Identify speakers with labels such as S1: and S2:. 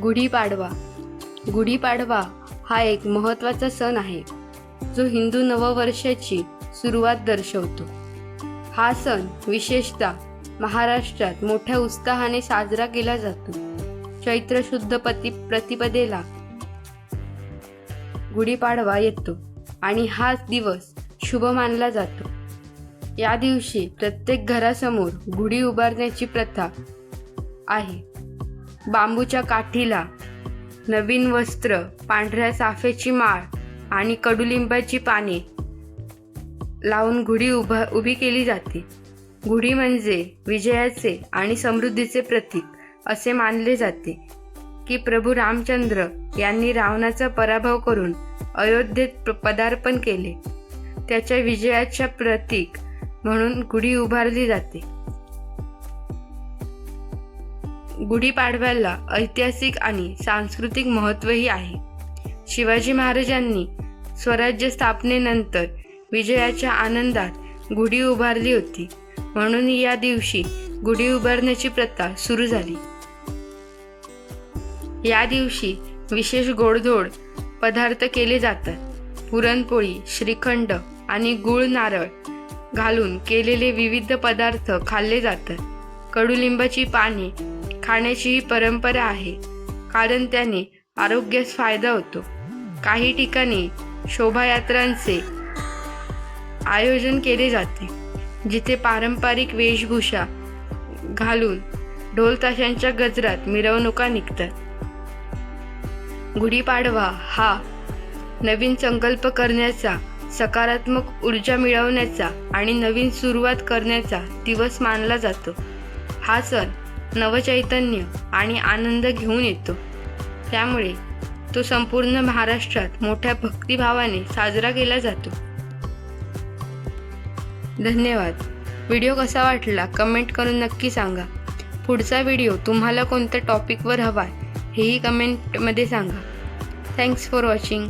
S1: गुढीपाडवा गुढीपाडवा हा एक महत्त्वाचा सण आहे जो हिंदू नववर्षाची सुरुवात दर्शवतो. हा सण विशेषतः महाराष्ट्रात मोठ्या उत्साहाने साजरा केला जातो. चैत्र शुद्ध पती प्रतिपदेला गुढीपाडवा येतो आणि हाच दिवस शुभ मानला जातो. या दिवशी प्रत्येक घरासमोर गुढी उभारण्याची प्रथा आहे. बांबूच्या काठीला नवीन वस्त्र पांढऱ्या साफेची माळ आणि कडुलिंबाची पाने लावून गुढी उभा उभी केली जाते. गुढी म्हणजे विजयाचे आणि समृद्धीचे प्रतीक असे मानले जाते की प्रभू रामचंद्र यांनी रावणाचा पराभव करून अयोध्येत प- पदार्पण केले. त्याच्या विजयाच्या प्रतीक म्हणून गुढी उभारली जाते. गुढीपाडव्याला ऐतिहासिक आणि सांस्कृतिक महत्त्वही आहे. शिवाजी महाराजांनी स्वराज्य स्थापनेनंतर विजयाच्या आनंदात गुढी उभारली होती. म्हणून या दिवशी गुढी उभारण्याची प्रथा सुरू झाली. या दिवशी विशेष गोडधोड पदार्थ केले जातात. पुरणपोळी श्रीखंड आणि गुळ नारळ घालून केलेले विविध पदार्थ खाल्ले जातात. कडुलिंबाची पाने खाण्याची ही परंपरा आहे. कारण त्याने आरोग्यास फायदा होतो. काही ठिकाणी शोभायात्रांचे आयोजन केले जाते जिथे पारंपरिक वेशभूषा घालून ढोलताशांच्या गजरात मिरवणुका निघतात. गुढीपाडवा हा नवीन संकल्प करण्याचा सकारात्मक ऊर्जा मिळवण्याचा आणि नवीन सुरुवात करण्याचा दिवस मानला जातो. हा सण नवचैतन्य आणि आनंद घेऊन येतो. त्यामुळे तो संपूर्ण महाराष्ट्रात मोठ्या भक्तिभावाने साजरा केला जातो. धन्यवाद. व्हिडिओ कसा वाटला कमेंट करून नक्की सांगा. पुढचा व्हिडिओ तुम्हाला कोणत्या टॉपिकवर हवा आहे हेही कमेंटमध्ये सांगा. Thanks for watching